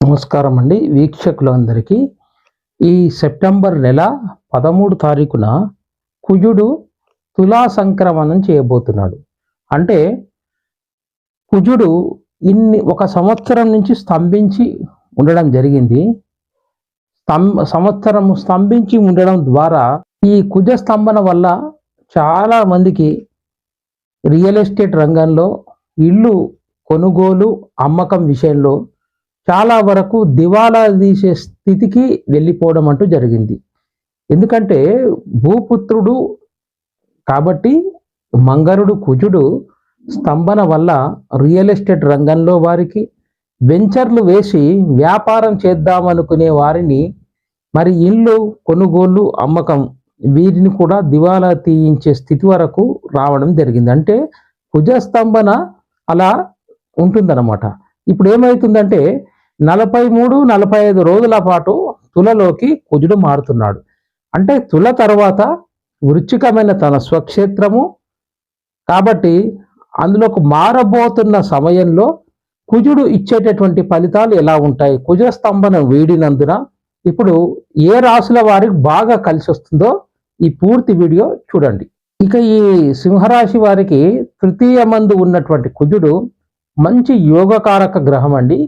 నమస్కారం అండి. వీక్షకులందరికీ ఈ సెప్టెంబర్ నెల పదమూడు తారీఖున కుజుడు తులా సంక్రమణం చేయబోతున్నాడు. అంటే కుజుడు ఇన్ని ఒక సంవత్సరం నుంచి స్తంభించి ఉండడం జరిగింది. సంవత్సరం స్తంభించి ఉండడం ద్వారా ఈ కుజ స్తంభన వల్ల చాలా మందికి రియల్ ఎస్టేట్ రంగంలో ఇల్లు కొనుగోలు అమ్మకం విషయంలో చాలా వరకు దివాలా తీసే స్థితికి వెళ్ళిపోవడం అంటూ జరిగింది. ఎందుకంటే భూపుత్రుడు కాబట్టి మంగరుడు కుజుడు స్తంభన వల్ల రియల్ ఎస్టేట్ రంగంలో వారికి వెంచర్లు వేసి వ్యాపారం చేద్దామనుకునే వారిని మరి ఇల్లు కొనుగోలు అమ్మకం వీరిని కూడా దివాలా తీయించే స్థితి వరకు రావడం జరిగింది. అంటే కుజస్తంభన అలా ఉంటుందన్నమాట. ఇప్పుడు ఏమవుతుందంటే నలభై మూడు నలభై ఐదు రోజుల పాటు తులలోకి కుజుడు మారుతున్నాడు. అంటే తుల తర్వాత వృచ్చికమైన తన స్వక్షేత్రము. కాబట్టి అందులోకి మారబోతున్న సమయంలో కుజుడు ఇచ్చేటటువంటి ఫలితాలు ఎలా ఉంటాయి? కుజ స్తంభన వీడినందున ఇప్పుడు ఏ రాశుల వారికి బాగా కలిసి వస్తుందో ఈ పూర్తి వీడియో చూడండి. ఇక ఈ సింహరాశి వారికి తృతీయ మందు ఉన్నటువంటి కుజుడు మంచి యోగకారక గ్రహం అండి.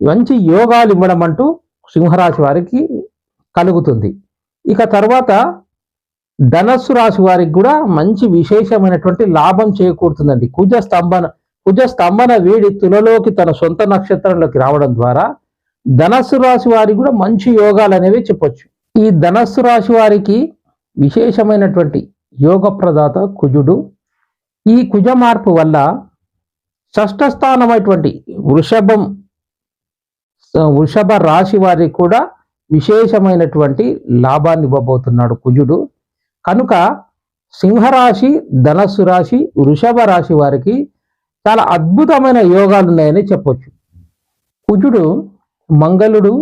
మంచి యోగాలు ఇవ్వడం అంటూ సింహరాశి వారికి కలుగుతుంది. ఇక తర్వాత ధనస్సు రాశి వారికి కూడా మంచి విశేషమైనటువంటి లాభం చేకూరుతుందండి. కుజ స్తంభన కుజ స్తంభన వీడి తులలోకి తన సొంత నక్షత్రంలోకి రావడం ద్వారా ధనస్సు రాశి వారికి కూడా మంచి యోగాలు అనేవి చెప్పొచ్చు. ఈ ధనస్సు రాశి వారికి విశేషమైనటువంటి యోగ ప్రదాత కుజుడు. ఈ కుజ మార్పు వల్ల షష్ఠ స్థానమైనటువంటి వృషభం వృషభ రాశి వారికి కూడా విశేషమైనటువంటి లాభాన్ని ఇవ్వబోతున్నాడు కుజుడు. కనుక సింహరాశి ధనస్సు రాశి వృషభ రాశి వారికి చాలా అద్భుతమైన యోగాలు ఉన్నాయని చెప్పొచ్చు. కుజుడు మంగళుడు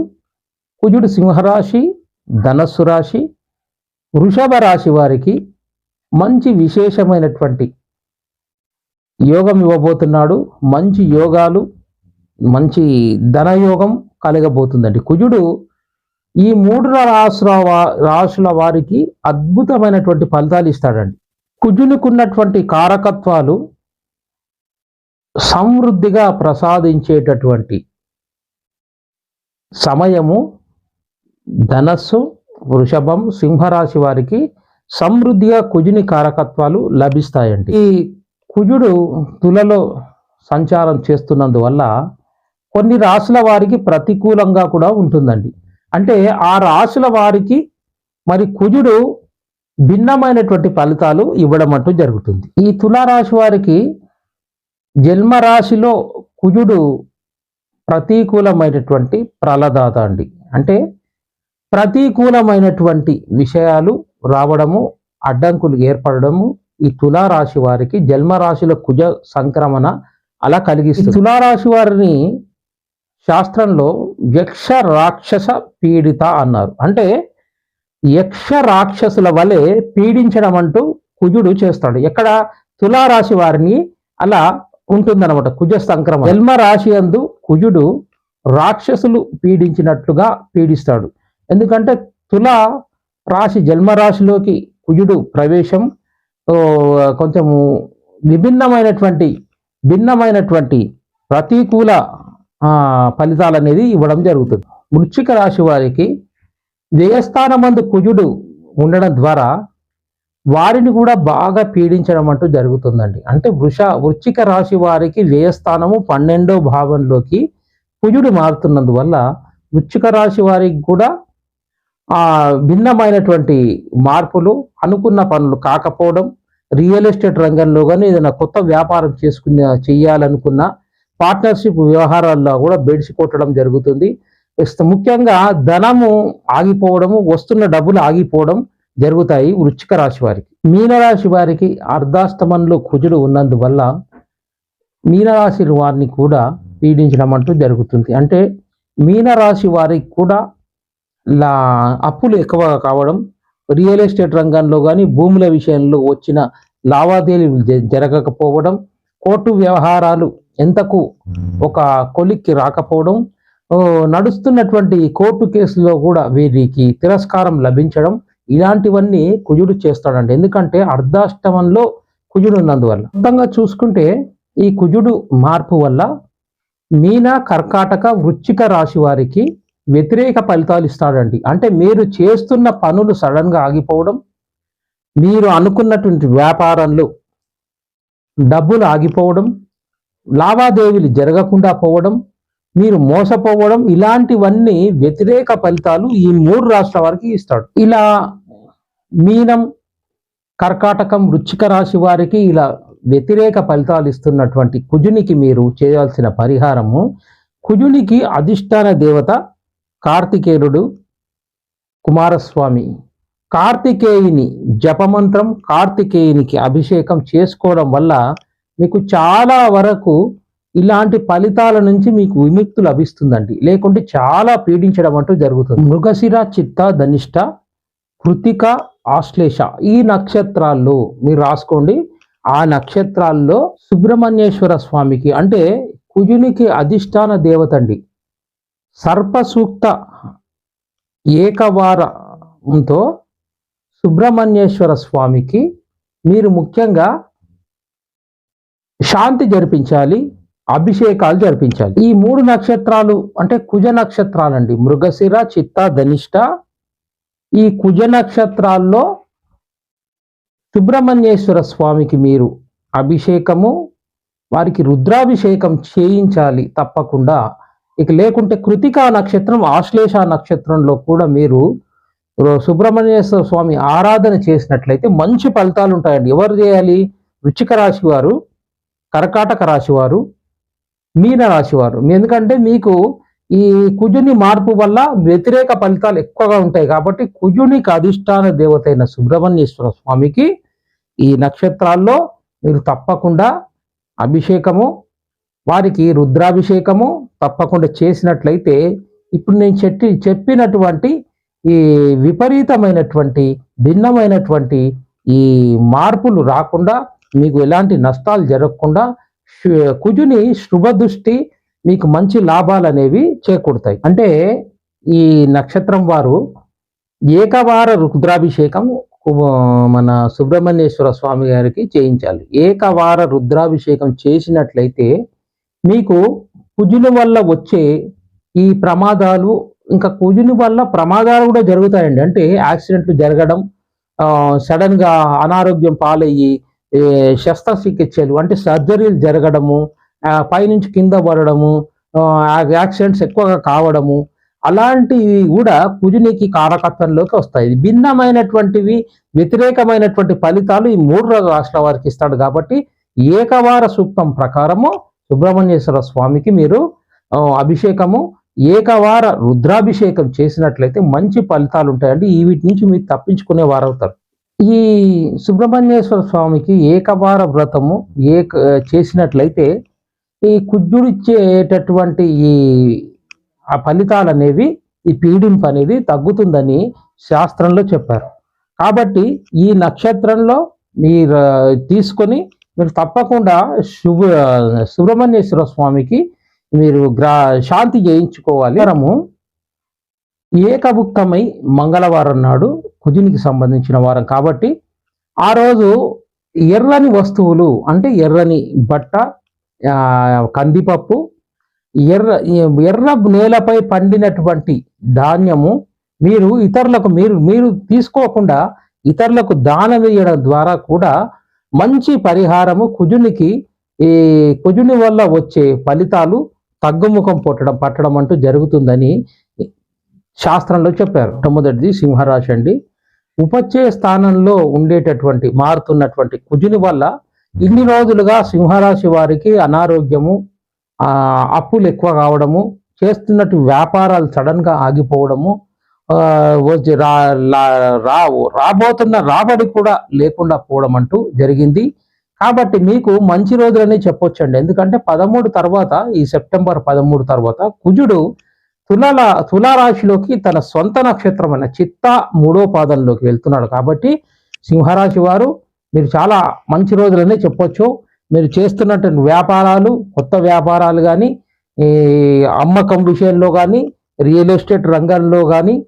కుజుడు సింహరాశి ధనస్సు రాశి వృషభ రాశి వారికి మంచి విశేషమైనటువంటి యోగం ఇవ్వబోతున్నాడు. మంచి యోగాలు మంచి ధనయోగం కలగబోతుందండి. కుజుడు ఈ మూడు రాసుల రాసుల వారికి అద్భుతమైనటువంటి ఫలితాలు ఇస్తాడండి. కుజునికున్నటువంటి కారకత్వాలు సమృద్ధిగా ప్రసాదించేటటువంటి సమయము ధనస్సు వృషభం సింహరాశి వారికి సమృద్ధిగా కుజుని కారకత్వాలు లభిస్తాయండి. ఈ కుజుడు తులలో సంచారం చేస్తున్నందువల్ల కొన్ని రాశుల వారికి ప్రతికూలంగా కూడా ఉంటుందండి. అంటే ఆ రాశుల వారికి మరి కుజుడు భిన్నమైనటువంటి ఫలితాలు ఇవ్వడం అంటూ జరుగుతుంది. ఈ తులారాశి వారికి జన్మ రాశిలో కుజుడు ప్రతికూలమైనటువంటి ప్రలదాత అండి. అంటే ప్రతికూలమైనటువంటి విషయాలు రావడము అడ్డంకులు ఏర్పడడము ఈ తులారాశి వారికి జన్మరాశిలో కుజ సంక్రమణ అలా కలిగిస్తుంది. తులారాశి వారిని శాస్త్రంలో యక్ష రాక్షస పీడిత అన్నారు. అంటే యక్ష రాక్షసుల వలె పీడించడం అంటూ కుజుడు చేస్తాడు. ఎక్కడ? తులారాశి వారిని అలా ఉంటుందన్నమాట కుజ సంక్రమణ. జన్మ రాశి అందు కుజుడు రాక్షసులు పీడించినట్లుగా పీడిస్తాడు. ఎందుకంటే తుల రాశి జన్మరాశిలోకి కుజుడు ప్రవేశం కొంచెము విభిన్నమైనటువంటి భిన్నమైనటువంటి ప్రతికూల ఫలితాలు అనేది ఇవ్వడం జరుగుతుంది. వృశ్చిక రాశి వారికి వ్యయస్థానమందు కుజుడు ఉండడం ద్వారా వారిని కూడా బాగా పీడించడం అంటూ జరుగుతుందండి. అంటే వృష వృశ్చిక రాశి వారికి వ్యయస్థానము పన్నెండో భావంలోకి కుజుడు మారుతున్నందువల్ల వృశ్చిక రాశి వారికి కూడా ఆ భిన్నమైనటువంటి మార్పులు అనుకున్న పనులు కాకపోవడం రియల్ ఎస్టేట్ రంగంలో కానీ ఏదైనా కొత్త వ్యాపారం చేసుకున్న చేయాలనుకున్న పార్ట్నర్షిప్ వ్యవహారాల్లో కూడా బెడిసి కొట్టడం జరుగుతుంది. ముఖ్యంగా ధనము ఆగిపోవడము వస్తున్న డబ్బులు ఆగిపోవడం జరుగుతాయి వృచ్చిక రాశి వారికి. మీనరాశి వారికి అర్ధాస్తమంలో కుజుడు ఉన్నందువల్ల మీనరాశి వారిని కూడా పీడించడం అంటూ జరుగుతుంది. అంటే మీనరాశి వారికి కూడా లా అప్పులు ఎక్కువగా కావడం రియల్ ఎస్టేట్ రంగంలో కానీ భూముల విషయంలో వచ్చిన లావాదేవీలు జ- జరగకపోవడం కోర్టు వ్యవహారాలు ఎంతకు ఒక కొలిక్కి రాకపోవడం నడుస్తున్నటువంటి కోర్టు కేసులో కూడా వీరికి తిరస్కారం లభించడం ఇలాంటివన్నీ కుజుడు చేస్తాడండి. ఎందుకంటే అర్ధాష్టమంలో కుజుడు ఉన్నందువల్ల. మొత్తంగా చూసుకుంటే ఈ కుజుడు మార్పు వల్ల మీన కర్కాటక వృచ్చిక రాశి వారికి వ్యతిరేక ఫలితాలు ఇస్తాడండి. అంటే మీరు చేస్తున్న పనులు సడన్గా ఆగిపోవడం మీరు అనుకున్నటువంటి వ్యాపారంలో డబ్బులు ఆగిపోవడం లావాదేవీలు జరగకుండా పోవడం మీరు మోసపోవడం ఇలాంటివన్నీ వ్యతిరేక ఫలితాలు ఈ మూడు రాష్ట్రాల వారికి ఇస్తాడు. ఇలా మీనం కర్కాటకం వృచ్చిక రాశి వారికి ఇలా వ్యతిరేక ఫలితాలు ఇస్తున్నటువంటి కుజునికి మీరు చేయాల్సిన పరిహారము కుజునికి అధిష్టాన దేవత కార్తికేయుడు కుమారస్వామి. కార్తికేయుని జపమంత్రం కార్తికేయునికి అభిషేకం చేసుకోవడం వల్ల మీకు చాలా వరకు ఇలాంటి ఫలితాల నుంచి మీకు విముక్తి లభిస్తుందండి. లేకుంటే చాలా పీడించడం అంటూ జరుగుతుంది. మృగశిర చిత్త ధనిష్ట కృతిక ఆశ్లేష ఈ నక్షత్రాల్లో మీరు రాసుకోండి. ఆ నక్షత్రాల్లో సుబ్రహ్మణ్యేశ్వర స్వామికి అంటే కుజునికి అధిష్టాన దేవత అండి. సర్పసూక్త ఏకవారంతో సుబ్రహ్మణ్యేశ్వర స్వామికి మీరు ముఖ్యంగా శాంతి జరిపించాలి అభిషేకాలు జరిపించాలి. ఈ మూడు నక్షత్రాలు అంటే కుజ నక్షత్రాలండి. మృగశిర చిత్త ధనిష్ట. ఈ కుజ నక్షత్రాల్లో సుబ్రహ్మణ్యేశ్వర స్వామికి మీరు అభిషేకము వారికి రుద్రాభిషేకం చేయించాలి తప్పకుండా. ఇక లేకుంటే కృతికా నక్షత్రం ఆశ్లేష నక్షత్రంలో కూడా మీరు సుబ్రహ్మణ్యేశ్వర స్వామి ఆరాధన చేసినట్లయితే మంచి ఫలితాలు ఉంటాయండి. ఎవరు చేయాలి? వృచ్చిక రాశి వారు కర్కాటక రాశి వారు మీన రాశి వారు. ఎందుకంటే మీకు ఈ కుజుని మార్పు వల్ల వ్యతిరేక ఫలితాలు ఎక్కువగా ఉంటాయి కాబట్టి కుజునికి అధిష్టాన దేవత అయిన సుబ్రహ్మణ్యేశ్వర స్వామికి ఈ నక్షత్రాల్లో మీరు తప్పకుండా అభిషేకము వారికి రుద్రాభిషేకము తప్పకుండా చేసినట్లయితే ఇప్పుడు నేను చెట్టి చెప్పినటువంటి ఈ విపరీతమైనటువంటి భిన్నమైనటువంటి ఈ మార్పులు రాకుండా మీకు ఎలాంటి నష్టాలు జరగకుండా కుజుని శుభ దృష్టి మీకు మంచి లాభాలు అనేవి చేకూడతాయి అంటే ఈ నక్షత్రం వారు ఏకవార రుద్రాభిషేకం కు- మన సుబ్రహ్మణ్యేశ్వర స్వామి గారికి చేయించాలి. ఏకవార రుద్రాభిషేకం చేసినట్లయితే మీకు కుజుల వల్ల వచ్చే ఈ ప్రమాదాలు ఇంకా కుజుని వల్ల ప్రమాదాలు కూడా జరుగుతాయండి. అంటే యాక్సిడెంట్లు జరగడం సడన్గా అనారోగ్యం పాలయ్యి శస్త్రచికిత్సలు అంటే సర్జరీలు జరగడము పైనుంచి కింద పడడము యాక్సిడెంట్స్ ఎక్కువగా కావడము అలాంటివి కూడా కుజునికి కారకత్వంలోకి వస్తాయి. భిన్నమైనటువంటివి వ్యతిరేకమైనటువంటి ఫలితాలు ఈ మూడు రాష్ట్రాల వారికి ఇస్తాడు కాబట్టి ఏకవార సూక్తం ప్రకారము సుబ్రహ్మణ్యేశ్వర స్వామికి మీరు అభిషేకము ఏకవార రుద్రాభిషేకం చేసినట్లయితే మంచి ఫలితాలు ఉంటాయండి. ఈ వీటి నుంచి మీరు తప్పించుకునే వారవుతారు. ఈ సుబ్రహ్మణ్యేశ్వర స్వామికి ఏకవార వ్రతము ఏక చేసినట్లయితే ఈ కుజుడిచ్చేటటువంటి ఈ ఆ ఫలితాలు అనేవి ఈ పీడింపు అనేది తగ్గుతుందని శాస్త్రంలో చెప్పారు. కాబట్టి ఈ నక్షత్రంలో మీరు తీసుకొని మీరు తప్పకుండా శుభ సుబ్రహ్మణ్యేశ్వర స్వామికి మీరు గ్రా శాంతి చేయించుకోవాలి మనము ఏకభుక్తమై మంగళవారం నాడు కుజునికి సంబంధించిన వారం కాబట్టి ఆ రోజు ఎర్రని వస్తువులు అంటే ఎర్రని బట్ట కందిపప్పు ఎర్ర ఎర్ర నేలపై పండినటువంటి ధాన్యము మీరు ఇతరులకు మీరు మీరు తీసుకోకుండా ఇతరులకు దానం వేయడం ద్వారా కూడా మంచి పరిహారము కుజునికి ఈ కుజుని వల్ల వచ్చే ఫలితాలు తగ్గుముఖం పుట్టడం పట్టడం అంటూ జరుగుతుందని శాస్త్రంలో చెప్పారు. మొట్టమొదటిది సింహరాశి అండి. ఉపచయ స్థానంలో ఉండేటటువంటి మారుతున్నటువంటి కుజుని వల్ల ఇన్ని రోజులుగా సింహరాశి వారికి అనారోగ్యము అప్పులు ఎక్కువ కావడము చేస్తున్నట్టు వ్యాపారాలు సడన్గా ఆగిపోవడము వచ్చి రా లా- రాబోతున్న రాబడి కూడా లేకుండా పోవడం అంటూ జరిగింది. కాబట్టి మీకు మంచి రోజులని చెప్పొచ్చండి. ఎందుకంటే పదమూడు తర్వాత ఈ సెప్టెంబర్ పదమూడు తర్వాత కుజుడు తులాల తులారాశిలోకి తన సొంత నక్షత్రమైన చిత్త మూడో పాదంలోకి వెళ్తున్నాడు. కాబట్టి సింహరాశి వారు మీరు చాలా మంచి రోజులనే చెప్పొచ్చు. మీరు చేస్తున్నటువంటి వ్యాపారాలు కొత్త వ్యాపారాలు కానీ ఈ అమ్మకం విషయంలో కానీ రియల్ ఎస్టేట్ రంగంలో కానీ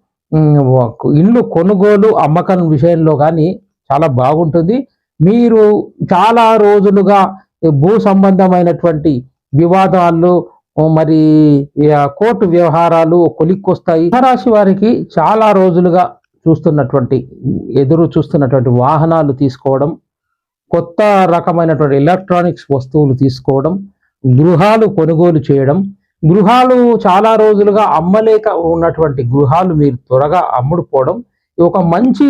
ఇల్లు కొనుగోలు అమ్మకం విషయంలో కానీ చాలా బాగుంటుంది. మీరు చాలా రోజులుగా భూ సంబంధమైనటువంటి వివాదాలు మరి కోర్టు వ్యవహారాలు కొలిక్కొస్తాయి. రాశి వారికి చాలా రోజులుగా చూస్తున్నటువంటి ఎదురు చూస్తున్నటువంటి వాహనాలు తీసుకోవడం కొత్త రకమైనటువంటి ఎలక్ట్రానిక్స్ వస్తువులు తీసుకోవడం గృహాలు కొనుగోలు చేయడం గృహాలు చాలా రోజులుగా అమ్మలేక ఉన్నటువంటి గృహాలు మీరు త్వరగా అమ్ముడుపోవడం ఒక మంచి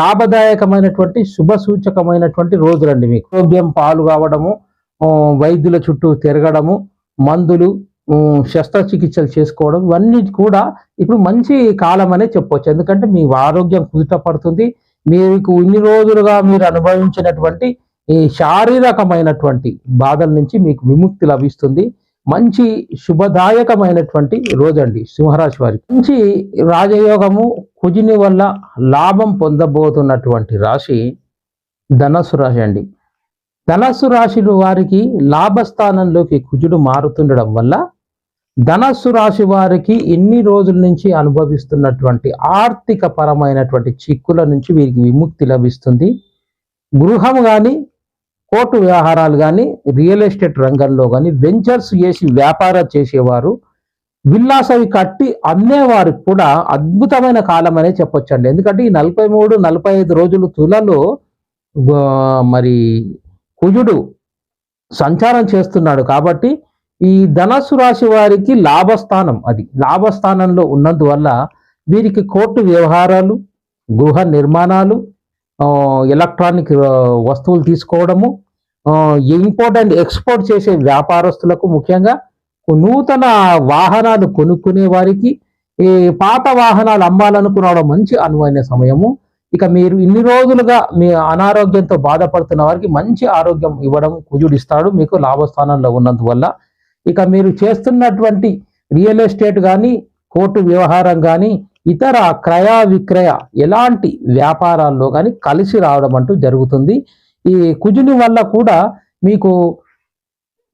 లాభదాయకమైనటువంటి శుభ సూచకమైనటువంటి రోజులండి మీకు. ఆరోగ్యం పాలు కావడము వైద్యుల చుట్టూ తిరగడము మందులు శస్త్రచికిత్సలు చేసుకోవడం ఇవన్నీ కూడా ఇప్పుడు మంచి కాలం అనే చెప్పవచ్చు ఎందుకంటే మీ ఆరోగ్యం కుదుట పడుతుంది. మీకు ఇన్ని రోజులుగా మీరు అనుభవించినటువంటి ఈ శారీరకమైనటువంటి బాధల నుంచి మీకు విముక్తి లభిస్తుంది. మంచి శుభదాయకమైనటువంటి రోజండి సింహరాశి వారికి. మంచి రాజయోగము కుజిని వల్ల లాభం పొందబోతున్నటువంటి రాశి ధనస్సు రాశి అండి. ధనస్సు రాశిలు వారికి లాభస్థానంలోకి కుజుడు మారుతుండడం వల్ల ధనస్సు రాశి వారికి ఎన్ని రోజుల నుంచి అనుభవిస్తున్నటువంటి ఆర్థిక పరమైనటువంటి చిక్కుల నుంచి వీరికి విముక్తి లభిస్తుంది. గృహం కానీ కోర్టు వ్యవహారాలు కానీ రియల్ ఎస్టేట్ రంగంలో కానీ వెంచర్స్ చేసి వ్యాపారం చేసేవారు. విల్లాస్ అవి కట్టి అమ్మేవారికి కూడా అద్భుతమైన కాలం అనే చెప్పొచ్చండి. ఎందుకంటే ఈ నలభై మూడు నలభై ఐదు రోజులు తులలో మరి కుజుడు సంచారం చేస్తున్నాడు కాబట్టి ఈ ధనస్సు రాశి వారికి లాభస్థానం అది. లాభస్థానంలో ఉన్నందువల్ల వీరికి కోర్టు వ్యవహారాలు గృహ నిర్మాణాలు ఎలక్ట్రానిక్ వస్తువులు తీసుకోవడము ఇంపోర్టెంట్ ఎక్స్పోర్ట్ చేసే వ్యాపారస్తులకు ముఖ్యంగా నూతన వాహనాలు కొనుక్కునే వారికి ఈ పాత వాహనాలు అమ్మాలనుకున్న మంచి అనువైన సమయము. ఇక మీరు ఇన్ని రోజులుగా మీ అనారోగ్యంతో బాధపడుతున్న వారికి మంచి ఆరోగ్యం ఇవ్వడం కుజుడిస్తాడు మీకు లాభస్థానంలో ఉన్నందువల్ల. ఇక మీరు చేస్తున్నటువంటి రియల్ ఎస్టేట్ కానీ కోర్టు వ్యవహారం కానీ ఇతర క్రయ విక్రయ ఎలాంటి వ్యాపారాల్లో కానీ కలిసి రావడం అంటూ జరుగుతుంది. ఈ కుజుని వల్ల కూడా మీకు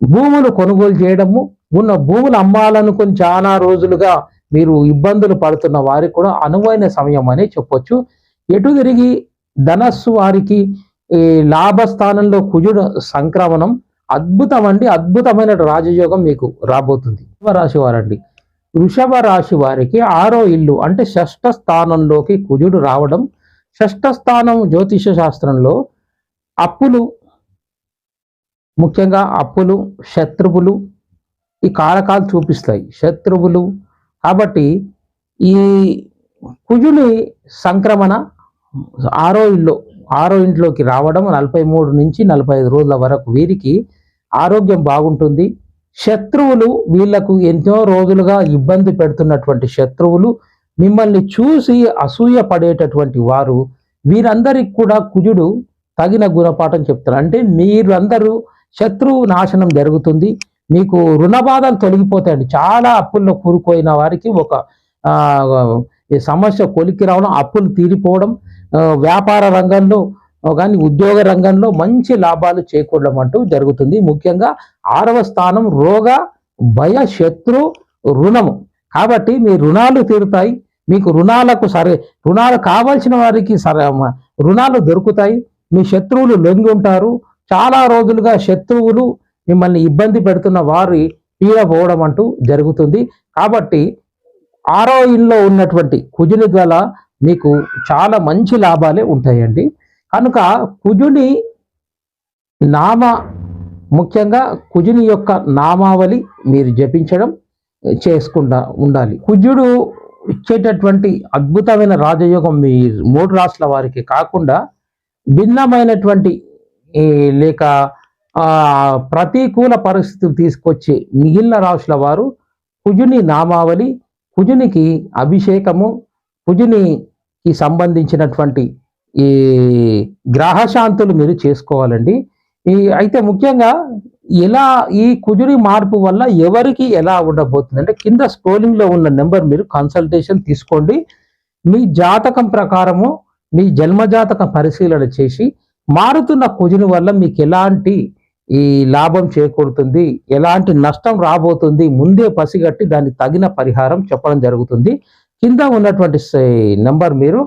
భూములు కొనుగోలు చేయడము ఉన్న భూములు అమ్మాలనుకుని చాలా రోజులుగా మీరు ఇబ్బందులు పడుతున్న వారికి కూడా అనువైన సమయం అని చెప్పొచ్చు. ఎటు తిరిగి ధనస్సు వారికి ఈ లాభస్థానంలో కుజుడు సంక్రమణం అద్భుతం అండి అద్భుతమైన రాజయోగం మీకు రాబోతుంది. సింహరాశి వారండి. వృషభ రాశి వారికి ఆరో ఇల్లు అంటే షష్ఠ స్థానంలోకి కుజుడు రావడం. షష్ఠ స్థానం జ్యోతిష శాస్త్రంలో అప్పులు ముఖ్యంగా అప్పులు శత్రువులు ఈ కారకాలు చూపిస్తాయి. శత్రువులు కాబట్టి ఈ కుజుని సంక్రమణ ఆరో ఇల్లు ఆరో ఇంట్లోకి రావడం నలభై మూడు నుంచి నలభై ఐదు రోజుల వరకు వీరికి ఆరోగ్యం బాగుంటుంది. శత్రువులు వీళ్ళకు ఎన్నో రోజులుగా ఇబ్బంది పెడుతున్నటువంటి శత్రువులు మిమ్మల్ని చూసి అసూయ పడేటటువంటి వారు వీరందరికి కూడా కుజుడు తగిన గుణపాఠం చెప్తారు అంటే మీరందరూ శత్రువు నాశనం జరుగుతుంది. మీకు రుణ బాధలు తొలగిపోతాయండి చాలా అప్పుల్లో కూరుకోయిన వారికి ఒక సమస్య కొలికి రావడం అప్పులు తీరిపోవడం వ్యాపార రంగంలో కానీ ఉద్యోగ రంగంలో మంచి లాభాలు చేకూడడం అంటూ జరుగుతుంది. ముఖ్యంగా ఆరవ స్థానం రోగ భయ శత్రు రుణము. కాబట్టి మీ రుణాలు తీరుతాయి. మీకు రుణాలకు సరే రుణాలు కావాల్సిన వారికి సరే రుణాలు దొరుకుతాయి. మీ శత్రువులు లొంగి ఉంటారు. చాలా రోజులుగా శత్రువులు మిమ్మల్ని ఇబ్బంది పెడుతున్న వారి తీరపోవడం అంటూ జరుగుతుంది. కాబట్టి ఆరో ఇంట్లో ఉన్నటువంటి కుజుని ద్వారా మీకు చాలా మంచి లాభాలే ఉంటాయండి. కనుక కుజుని నామ ముఖ్యంగా కుజుని యొక్క నామావళి మీరు జపించడం చేసుకుంటా ఉండాలి. కుజుడు ఇచ్చేటటువంటి అద్భుతమైన రాజయోగం మీ మూడు రాష్ట్రాల వారికి కాకుండా భిన్నమైనటువంటి లేక ప్రతికూల పరిస్థితులు తీసుకొచ్చే మిగిలిన రాశుల వారు కుజుని నామావళి కుజునికి అభిషేకము కుజునికి సంబంధించినటువంటి ఈ గ్రహశాంతులు మీరు చేసుకోవాలండి. ఈ అయితే ముఖ్యంగా ఎలా ఈ కుజుని మార్పు వల్ల ఎవరికి ఎలా ఉండబోతుంది అంటే కింద స్క్రోలింగ్లో ఉన్న నెంబర్ మీరు కన్సల్టేషన్ తీసుకోండి. మీ జాతకం ప్రకారము మీ జన్మజాతక పరిశీలన చేసి మారుతున్న కుజుని వల్ల మీకు ఎలాంటి ఈ లాభం చేకూరుతుంది ఎలాంటి నష్టం రాబోతుంది ముందే పసిగట్టి దానికి తగిన పరిహారం చెప్పడం జరుగుతుంది. కింద ఉన్నటువంటి నెంబర్ మీరు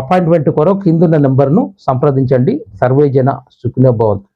అపాయింట్మెంట్ కొరకు కింద ఉన్న నెంబర్ను సంప్రదించండి. సర్వేజన సుఖినోభవంతు.